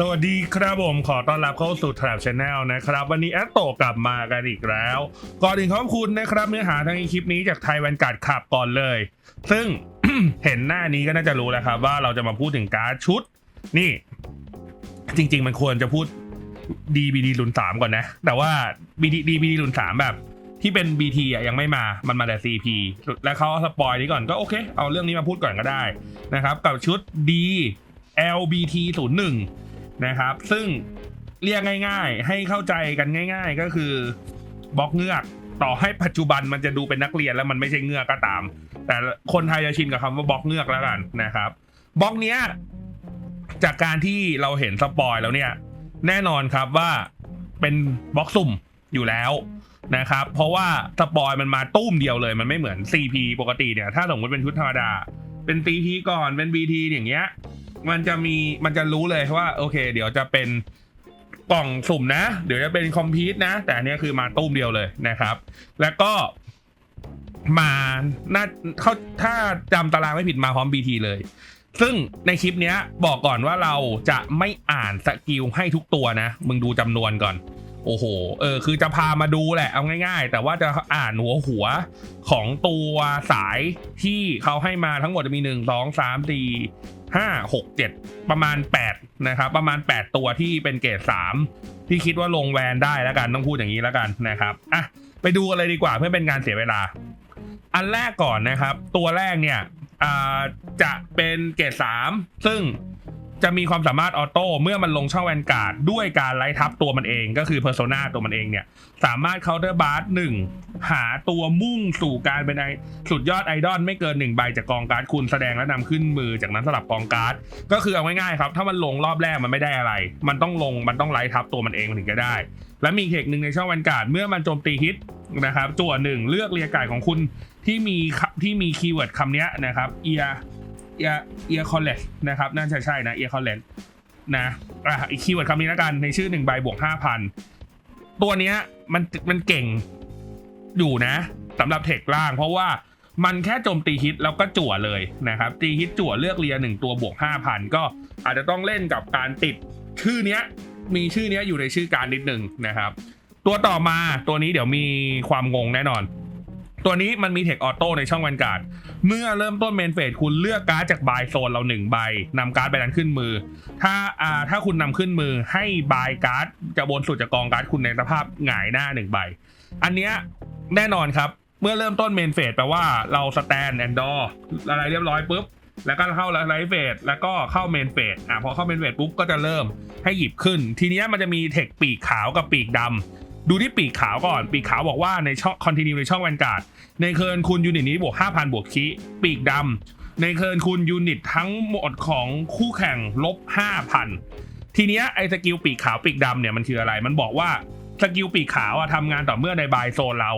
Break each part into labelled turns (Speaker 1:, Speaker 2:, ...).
Speaker 1: สวัสดีครับผมขอต้อนรับเข้าสู่ Trap Channel นะครับ วันนี้แอตโตกลับมากันอีกแล้ว ก่อนอื่นขอบคุณนะครับเนื้อหาทางคลิปนี้จากไทยแวนการ์ดขับก่อนเลย ซึ่ง เห็นหน้านี้ก็น่าจะรู้แล้วครับ ว่าเราจะมาพูดถึงการ์ดชุด นี่ จริง ๆ มันควรจะพูด DBD รุ่นสามก่อนนะ แต่ว่า BD DBD รุ่นสามแบบ ที่เป็น BT อะยังไม่มามันมาแต่ CP แล้วเขาสปอยนี้ก่อนก็โอเค เอาเรื่องนี้มาพูดก่อนก็ได้นะครับ กับชุด D LBT 0 1 นะครับ ซึ่งเรียกง่าย ๆ ให้เข้าใจกันง่าย ๆ ก็คือบล็อกเงือกต่อให้ปัจจุบันมันจะดูเป็นนักเรียนแล้วมันไม่ใช่เงือกก็ตาม แต่คนไทยจะชินกับคำว่าบล็อกเงือกแล้วกันนะครับบล็อกเนี้ยจากการที่เราเห็นสปอยแล้วเนี่ย แน่นอนครับว่าเป็นบล็อกสุ่มอยู่แล้วนะครับ เพราะว่าสปอยมันมาตุ้มเดียวเลยมันไม่เหมือน CP ปกติเนี่ย ถ้าสมมติเป็นชุดธรรมดา เป็น CP ก่อนเป็น BT อย่างเงี้ย มันจะมีมันจะรู้เลยว่า โอเค เดี๋ยวจะเป็นกล่องสุ่มนะ เดี๋ยวจะเป็นคอมพิวต์นะ แต่อันเนี้ยคือมาตุ้มเดียวเลยนะครับ แล้วก็มาน่าเขาถ้าจำตารางไม่ผิดมาพร้อม BT เลย ซึ่งในคลิปเนี้ยบอกก่อนว่าเราจะไม่อ่านสกิลให้ทุกตัวนะ มึงดูจำนวนก่อน โอ้โห เออ คือจะพามาดูแหละ เอาง่าย ๆ แต่ว่าจะอ่านหัวหัวของตัวสายที่เขาให้มาทั้งหมดจะมีหนึ่งส ห้าหกเจ็ดประมาณแปดนะครับประมาณแปดตัวที่เป็นเกรดสามที่คิดว่าลงแวนได้แล้วกันต้องพูดอย่างนี้แล้วกันนะครับอะไปดูกันเลยดีกว่าเพื่อเป็นการเสียเวลา อันแรกก่อนนะครับ ตัวแรกเนี่ยจะเป็นเกรดสามซึ่ง จะมีความสามารถออโต้เมื่อมันลงช่องแวนการ์ดด้วยการไล่ทับตัวมันเองก็คือเพอร์โซนาตัวมันเองเนี่ย สามารถเคาน์เตอร์บาร์หนึ่งหาตัวมุ่งสู่การเป็นไอสุดยอดไอดอลไม่เกินหนึ่งใบจากกองการ์ดคุณแสดงและนำขึ้นมือจากนั้นสลับกองการ์ดก็คือเอาง่ายๆครับ ถ้ามันลงรอบแรกมันไม่ได้อะไร มันต้องลงมันต้องไล่ทับตัวมันเองมันถึงจะได้ และมีเทคหนึ่งในช่องแวนการ์ดเมื่อมันโจมตีฮิตนะครับจั่วหนึ่งเลือกเรียกไก่ของคุณที่มีที่มีคีย์เวิร์ดคำนี้นะครับเอีย เอียเอียคอลเลจนะครับน่าจะใช่นะเอียคอลเลจนะอะอีกคีย์เวิร์ดคำนี้แล้วกันในชื่อหนึ่งใบบวกห้าพันตัวเนี้ยมันมันเก่งอยู่นะสำหรับเทคล่าง เพราะว่ามันแค่โจมตีฮิตแล้วก็จั่วเลยนะครับ ตีฮิตจั่วเลือกเรียหนึ่งตัวบวกห้าพันก็อาจจะต้องเล่นกับการติดชื่อเนี้ยมีชื่อเนี้ยอยู่ในชื่อการนิดหนึ่งนะครับ ตัวต่อมาตัวนี้เดี๋ยวมีความงงแน่นอน ตัวนี้มันมีเทคออโต้ในช่องแวนการ์ด เมื่อเริ่มต้นเมนเฟสคุณเลือกการ์ดจากบายโซนเราหนึ่งใบนำการ์ดใบนั้นขึ้นมือ ถ้าอ่าถ้าคุณนำขึ้นมือให้บายการ์ดจะบนสุดจากกองการ์ดคุณในสภาพหงายหน้าหนึ่งใบ อันเนี้ยแน่นอนครับ เมื่อเริ่มต้นเมนเฟสแปลว่าเราสแตนแอนดอร์อะไรเรียบร้อยปุ๊บแล้วก็เข้าไลฟ์เฟสแล้วก็เข้าเมนเฟสอะพอเข้าเมนเฟสปุ๊บก็จะเริ่มให้หยิบขึ้น ทีนี้มันจะมีเทคปีกขาวกับปีกดำ ดูที่ปีกขาวก่อน ปีกขาวบอกว่าในช่องคอนติเนียในช่องแวนการ์ดในเคิร์นคุณยูนิตนี้บวก 5,000 บวกคีปีกดำในเคิร์นคุณยูนิตทั้งหมดของคู่แข่งลบ 5,000 ทีเนี้ยไอ้สกิลปีกขาวปีกดำเนี่ยมันคืออะไร มันบอกว่าสกิลปีกขาวอะทำงานต่อเมื่อในบายโซนเรา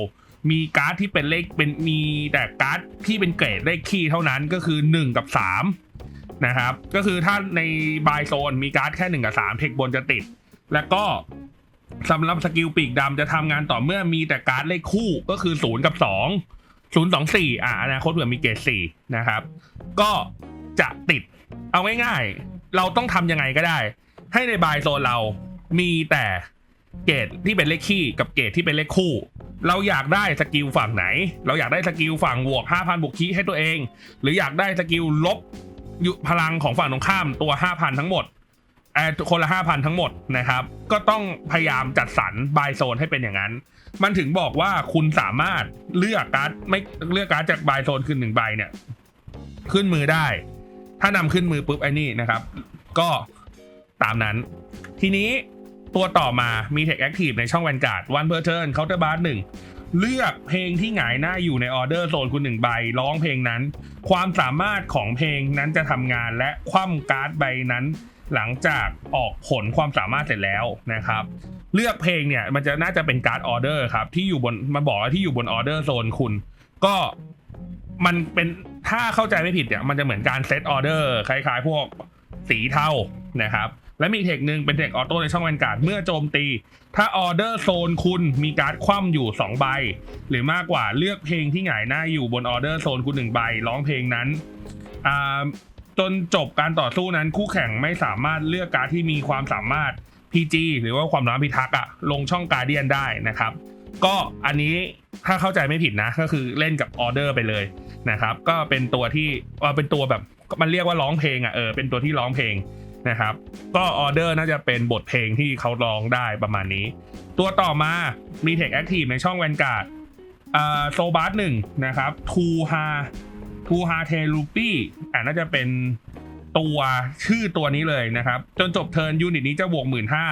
Speaker 1: มีการ์ดที่เป็นเลขเป็นมีแต่การ์ดที่เป็นเกรดเลขคีย์เท่านั้นก็คือ 1 กับ 3 นะครับ ก็คือถ้าในบายโซนมีการ์ดแค่ 1 กับ3เทคบนจะติด แล้วก็ สำหรับสกิลปีกดำจะทำงานต่อเมื่อมีแต่การ์ดเลขคู่ก็คือ 0 กับ 2 0 2 4 อะอนาคตเผื่อมีเกรด4นะครับ ก็จะติดเอาง่ายๆ เราต้องทำยังไงก็ได้ ให้ในบายโซนเรามีแต่เกรดที่เป็นเลขคี่กับเกรดที่เป็นเลขคู่ เราอยากได้สกิลฝั่งไหน เราอยากได้สกิลฝั่งบวก 5,000บวกคีให้ตัวเอง หรืออยากได้สกิลลบยุพลังของฝั่งตรงข้ามตัว 5,000 ทั้งหมด คนละ5,000ทั้งหมดนะครับ ก็ต้องพยายามจัดสรรบายโซนให้เป็นอย่างนั้น มันถึงบอกว่าคุณสามารถเลือกการ์ดไม่เลือกการ์ดจากบายโซนขึ้นหนึ่งใบเนี่ย ขึ้นมือได้ ถ้านำขึ้นมือปุ๊บไอ้นี่นะครับ ก็ตามนั้น ทีนี้ตัวต่อมามีเทคแอคทีฟในช่องแวนการ์ดวันเพอร์เทิร์นเคาน์เตอร์บาร์หนึ่งเลือกเพลงที่หงายหน้าอยู่ในออเดอร์โซนคุณหนึ่งใบร้องเพลงนั้น ความสามารถของเพลงนั้นจะทำงานและคว่ำการ์ดใบนั้น หลังจากออกผลความสามารถเสร็จแล้วนะครับ เลือกเพลงเนี่ยมันจะน่าจะเป็นการ์ดออเดอร์ครับที่อยู่บนมาบอกว่าที่อยู่บนออเดอร์โซนคุณ ก็มันเป็นถ้าเข้าใจไม่ผิดเนี่ยมันจะเหมือนการเซตออเดอร์คล้ายๆ พวกสีเทานะครับและมีเทคหนึ่งเป็นเทคออโต้ในช่องแวนการ์ดเมื่อโจมตี ถ้าออเดอร์โซนคุณมีการ์ดคว่ำอยู่ 2 ใบ หรือมากกว่าเลือกเพลงที่หงายหน้าอยู่บนออเดอร์โซนคุณหนึ่งใบร้องเพลงนั้น จนจบการต่อสู้นั้นคู่แข่งไม่สามารถเลือกการที่มีความสามารถ PG หรือว่าความสามารถพิทักษ์อะลงช่องการเดียนได้นะครับ ก็อันนี้ถ้าเข้าใจไม่ผิดนะ ก็คือเล่นกับออเดอร์ไปเลยนะครับ ก็เป็นตัวที่เอ่อเป็นตัวแบบมันเรียกว่าร้องเพลงอะเออเป็นตัวที่ร้องเพลงนะครับ ก็ออเดอร์น่าจะเป็นบทเพลงที่เขาร้องได้ประมาณนี้ ตัวต่อมามีเทคแอคทีฟในช่องแวนการ์ดโซบาร์หนึ่งนะครับทูฮา ทูฮาเทลูปี้อ่าน่าจะเป็นตัวชื่อตัวนี้เลยนะครับ จนจบเทิร์นยูนิตนี้จะบวกหมื่นห้า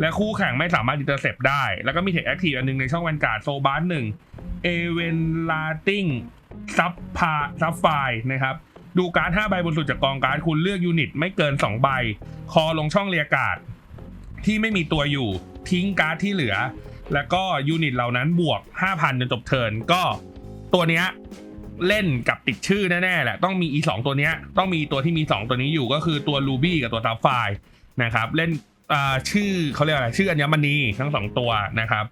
Speaker 1: และคู่แข่งไม่สามารถอิเตอร์เซปได้ แล้วก็มีเทคแอคทีฟอันหนึงในช่องแวนการ์ดโซบาร์หนึ่งเอเวนลาติงซับพาซับไฟนะครับดูการ์ด5ใบบนสุดจากกองการ์ดคุณเลือกยูนิตไม่เกิน 2 ใบ คอลงช่องเรียการ์ดที่ไม่มีตัวอยู่ทิ้งการ์ดที่เหลือ แล้วก็ยูนิตเหล่านั้นบวก 5,000จนจบเทิร์นก็ตัวเนี้ย เล่นกับติดชื่อแน่ๆแหละต้องมีอีสองตัวเนี้ยต้องมีตัวที่มี 2 ตัวนี้อยู่ก็คือตัว Ruby กับตัวซับไฟนะครับเล่นชื่อเขาเรียกอะไรชื่ออัญมณีทั้งสองตัวนะครับ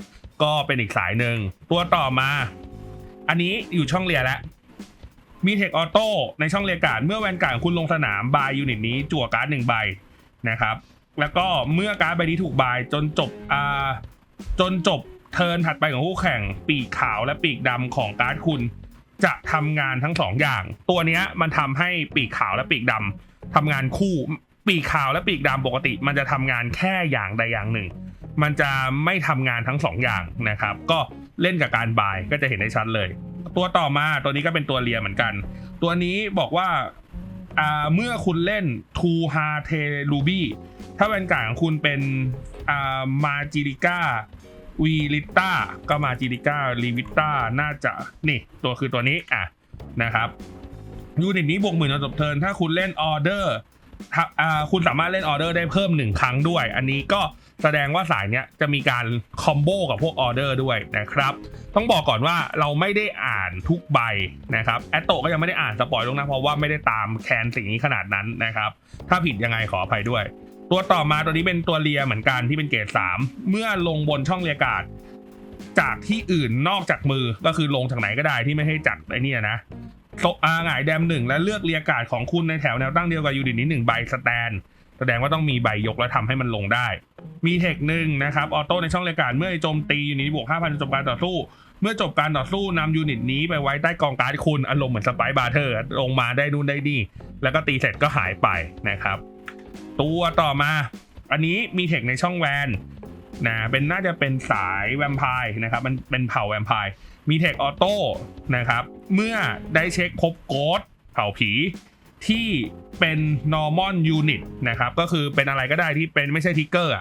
Speaker 1: ก็เป็นอีกสายหนึ่งตัวต่อมา อันนี้อยู่ช่องเรียแล้วมีเทคออโต้ในช่องเรียการ์ดเมื่อแวนการ์ดคุณลงสนามบายยูนิตนี้จั่วการ์ดหนึ่งใบนะครับ แล้วก็เมื่อการ์ดใบนี้ถูกบายจนจบอ่าจนจบเทิร์นถัดไปของคู่แข่งปีกขาวและปีกดำของการ์ดคุณ จะทำงานทั้งสองอย่าง ตัวเนี้ยมันทำให้ปีกขาวและปีกดำทำงานคู่ ปีกขาวและปีกดำปกติ มันจะทำงานแค่อย่างใดอย่างหนึ่ง มันจะไม่ทำงานทั้งสองอย่างนะครับ ก็เล่นกับการบายก็จะเห็นได้ชัดเลย ตัวต่อมาตัวนี้ก็เป็นตัวเรียเหมือนกัน ตัวนี้บอกว่าเมื่อคุณเล่นทูฮาเทลูบี้ถ้าแวนการ์ดของคุณเป็นอ่ามาจิริก้า วีลิต้าก็มาจิริก้าลีวิต้าน่าจะนี่ตัวคือตัวนี้อะนะครับยูนิตนี้บวกหมื่นจนจบเทิร์นถ้าคุณเล่นออเดอร์ถ้าอ่าคุณสามารถเล่นออเดอร์ได้เพิ่มหนึ่งครั้งด้วย อันนี้ก็แสดงว่าสายเนี้ยจะมีการคอมโบกับพวกออเดอร์ด้วยนะครับ ต้องบอกก่อนว่าเราไม่ได้อ่านทุกใบนะครับแอตโตก็ยังไม่ได้อ่านสปอยลงนะเพราะว่าไม่ได้ตามแคนสิ่งนี้ขนาดนั้นนะครับ ถ้าผิดยังไงขออภัยด้วย ตัวต่อมาตัวนี้เป็นตัวเลียเหมือนกันที่เป็นเกรด3เมื่อลงบนช่องเรียการ์ดจากที่อื่นนอกจากมือก็คือลงจากไหนก็ได้ที่ไม่ให้จัดไอ้นี่นะโซอาหงายแดมหนึ่งและเลือกเรียการ์ดของคุณในแถวแนวตั้งเดียวกับยูนิตนี้หนึ่งใบสแตนแสดงว่าต้องมีใบยกแล้วทำให้มันลงได้ มีเทคหนึ่งนะครับออโต้ในช่องเรียการ์ดเมื่อโจมตียูนิตนี้บวก5,000จบการต่อสู้ เมื่อจบการต่อสู้นำยูนิตนี้ไปไว้ใต้กองการ์ดคุณอารมณ์เหมือนสไปบาร์เทอร์ลงมาได้นู่นได้นี่แล้วก็ตีเสร็จก็หายไปนะครับ ตัวต่อมา อันนี้มีเทคในช่องแวนนะเป็นน่าจะเป็นสายแวมไพร์นะครับ มันเป็นเผ่าแวมไพร์มีเทคออโต้นะครับ เมื่อได้เช็คพบโกดเผ่าผีที่เป็น normal unit นะครับ ก็คือเป็นอะไรก็ได้ที่เป็นไม่ใช่ทิกเกอร์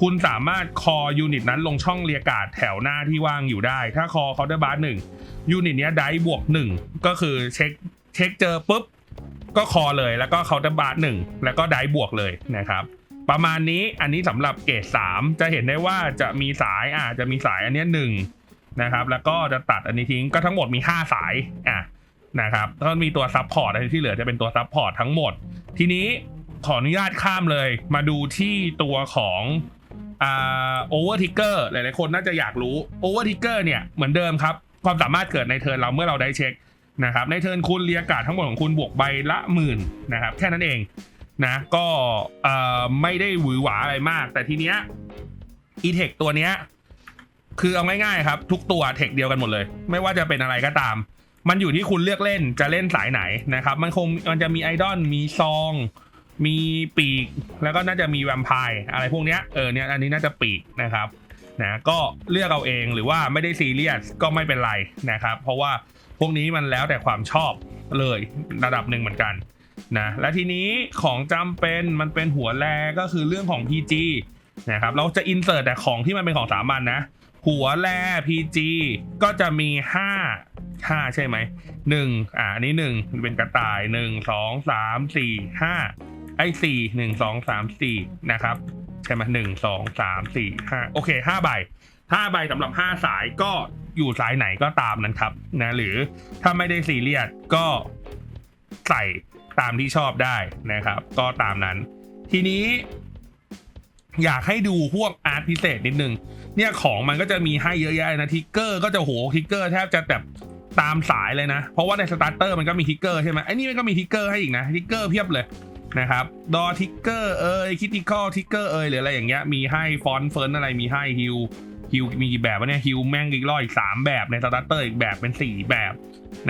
Speaker 1: คุณสามารถคอยูนิตนั้นลงช่องเรียกาดแถวหน้าที่ว่างอยู่ได้ ถ้าคอเคาน์เตอร์บาร์หนึ่งยูนิตเนี้ยได้บวกหนึ่งก็คือเช็คเช็คเจอปุ๊บ ก็คอเลยแล้วก็เคาน์เตอร์บาร์หนึ่งแล้วก็ได้บวกเลยนะครับประมาณนี้อันนี้สำหรับเกรด3จะเห็นได้ว่าจะมีสายอ่าจะมีสายอันนี้หนึ่งนะครับแล้วก็จะตัดอันนี้ทิ้งก็ทั้งหมดมี 5 สายอะนะครับก็มีตัวซับพอร์ตอะไรที่เหลือจะเป็นตัวซับพอร์ตทั้งหมด ทีนี้ขออนุญาตข้ามเลย มาดูที่ตัวของอ่าโอเวอร์ทิกเกอร์หลายๆคนน่าจะอยากรู้โอเวอร์ทิกเกอร์เนี่ยเหมือนเดิมครับ ความสามารถเกิดในเทิร์นเราเมื่อเราได้เช็ค นะครับในเทิร์นคุณเรียกการ์ดทั้งหมดของคุณบวกใบละหมื่นนะครับแค่นั้นเองนะก็ไม่ได้หวือหวาอะไรมาก แต่ทีเนี้ยอีเทคตัวเนี้ยคือเอาง่ายๆครับ ทุกตัวเทคเดียวกันหมดเลย ไม่ว่าจะเป็นอะไรก็ตาม มันอยู่ที่คุณเลือกเล่นจะเล่นสายไหนนะครับ มันคงมันจะมีไอดอลมีซอง มีปีก แล้วก็น่าจะมีแวมไพร์อะไรพวกเนี้ยเออเนี่ยอันนี้น่าจะปีกนะครับ นะก็เลือกเอาเองหรือว่าไม่ได้ซีเรียสก็ไม่เป็นไรนะครับ เพราะว่าพวกนี้มันแล้วแต่ความชอบเลยระดับหนึ่งเหมือนกันนะและทีนี้ของจำเป็นมันเป็นหัวแรก็คือเรื่องของ PG นะครับเราจะอินเสิร์ตแต่ของที่มันเป็นของสามัญนะหัวแร PG ก็จะมี 5 5 ใช่ไหมหนึ่งอ่าอันนี้หนึ่งเป็นกระต่ายหนึ่งสองสามสี่ห้าไอ้สี่หนึ่งสองสามสี่นะครับ ใช่ไหมหนึ่งสองสามสี่ห้าโอเคห้าใบห้าใบสำหรับห้าสายก็อยู่สายไหนก็ตามนั้นครับนะ หรือถ้าไม่ได้ซีเรียสก็ใส่ตามที่ชอบได้นะครับ ก็ตามนั้น ทีนี้ อยากให้ดูพวกอาร์ตพิเศษนิดนึงเนี่ยของมันก็จะมีให้เยอะแยะนะทิกเกอร์ก็จะโหทิกเกอร์แทบจะแบบตามสายเลยนะ เพราะว่าในสตาร์เตอร์มันก็มีทิกเกอร์ใช่ไหมไอ้นี่มันก็มีทิกเกอร์ให้อีกนะทิกเกอร์เพียบเลย นะครับดอทิกเกอร์เอยคิติคอลทิกเกอร์เอยหรืออะไรอย่างเงี้ยมีให้ฟอนต์เฟิร์นอะไรมีให้ฮิวฮิวมีกี่แบบวะเนี่ยฮิวแม่งอีกร้อยสามแบบในสตาร์เตอร์อีกแบบเป็นสี่แบบ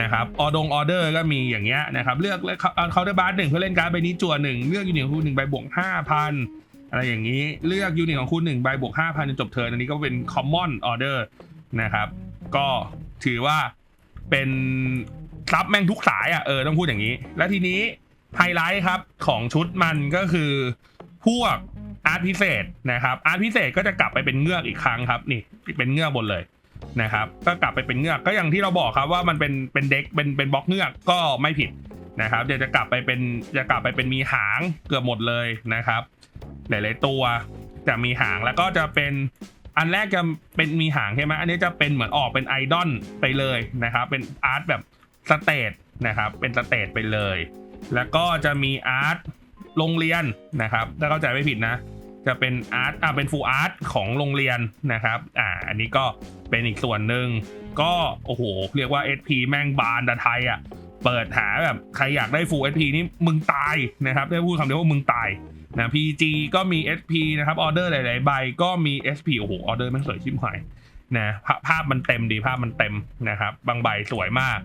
Speaker 1: นะครับออดงออเดอร์ก็มีอย่างเงี้ยนะครับเลือกเลือกเคาน์เตอร์บาร์หนึ่งเพื่อเล่นการ์ดใบนี้จั่วหนึ่งเลือกยูนิตของคุณหนึ่งใบบวกห้าพันอะไรอย่างนี้เลือกยูนิตของคุณหนึ่งใบบวกห้าพันจนจบเทิร์นอันนี้ก็เป็น common order นะครับก็ถือว่าเป็นซับแม่งทุกสายอะเออต้องพูดอย่างนี้ แล้วทีนี้ ไฮไลท์ครับของชุดมันก็คือพวกอาร์ตพิเศษนะครับอาร์ตพิเศษก็จะกลับไปเป็นเงือกอีกครั้งครับนี่เป็นเงือกบนเลยนะครับ ก็กลับไปเป็นเงือกก็อย่างที่เราบอกครับว่ามันเป็นเป็นเด็กเป็นเป็นบล็อกเงือกก็ไม่ผิดนะครับเดี๋ยวจะกลับไปเป็นจะกลับไปเป็นมีหางเกือบหมดเลยนะครับ หลายๆตัวจะมีหางแล้วก็จะเป็นอันแรกจะเป็นมีหางใช่ไหมอันนี้จะเป็นเหมือนออกเป็นไอดอลไปเลยนะครับ เป็นอาร์ตแบบสเตทนะครับ เป็นสเตทไปเลย แล้วก็จะมีอาร์ตโรงเรียนนะครับ ถ้าเข้าใจไม่ผิดนะ จะเป็นอาร์ตอ่าเป็นฟูอาร์ตของโรงเรียนนะครับ อ่า อันนี้ก็เป็นอีกส่วนหนึ่ง ก็โอ้โห เรียกว่า SP แม่งบานดาไทยอะ เปิดหาแบบใครอยากได้ Full SP นี่มึงตายนะครับ ได้พูดคำเดียวว่ามึงตายนะ PG ก็มี SP นะครับ ออเดอร์หลาย ๆ ใบ ก็มี SP โอ้โห ออเดอร์แมันสวยชิบหายนะภาพมันเต็มดีภาพมันเต็มนะครับ บางใบสวยมาก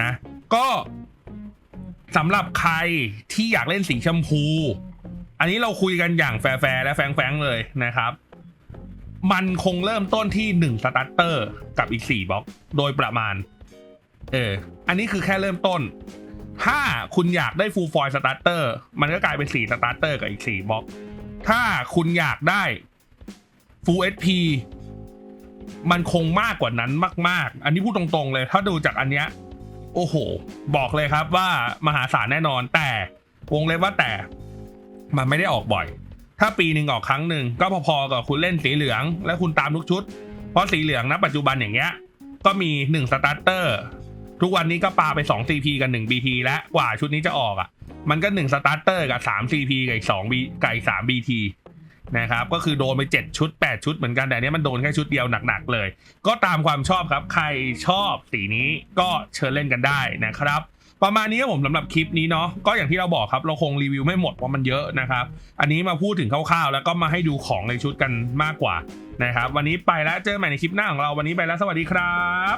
Speaker 1: นะ ก็ สำหรับใครที่อยากเล่นสีชมพู อันนี้เราคุยกันอย่างแฟร์และแฟงๆเลยนะครับ มันคงเริ่มต้นที่ 1 สตาร์เตอร์กับอีก 4บล็อก โดยประมาณ เออ อันนี้คือแค่เริ่มต้น ถ้าคุณอยากได้ full foil starter มันก็กลายเป็น4 starter กับอีก 4บล็อก ถ้าคุณอยากได้ full SP มันคงมากกว่านั้นมาก ๆ อันนี้พูดตรงๆเลย ถ้าดูจากอันเนี้ย โอ้โห บอกเลยครับว่ามหาศาลแน่นอน แต่วงเล็บว่าแต่ มันไม่ได้ออกบ่อย ถ้าปีหนึ่งออกครั้งหนึ่งก็พอๆกับคุณเล่นสีเหลือง และคุณตามทุกชุด เพราะสีเหลืองนะปัจจุบันอย่างเงี้ย ก็มี1สตาร์เตอร์ทุกวันนี้ก็ปาไป2 CP กับ1 BT และกว่าชุดนี้จะออกอะ มันก็1สตาร์เตอร์กับ3 CP กับอีก2 B กับอีก3 BT นะครับก็คือโดนไป 7 ชุด 8 ชุดเหมือนกันแต่อันเนี้ยมันโดนแค่ชุดเดียวหนักๆเลย ก็ตามความชอบครับใครชอบสีนี้ก็เชิญเล่นกันได้นะครับ ประมาณนี้ครับผมสำหรับคลิปนี้เนาะก็อย่างที่เราบอกครับเราคงรีวิวไม่หมดเพราะมันเยอะนะครับ อันนี้มาพูดถึงคร่าวๆ แล้วก็มาให้ดูของในชุดกันมากกว่านะครับ วันนี้ไปแล้วเจอกันใหม่ในคลิปหน้าของเราวันนี้ไปแล้วสวัสดีครับ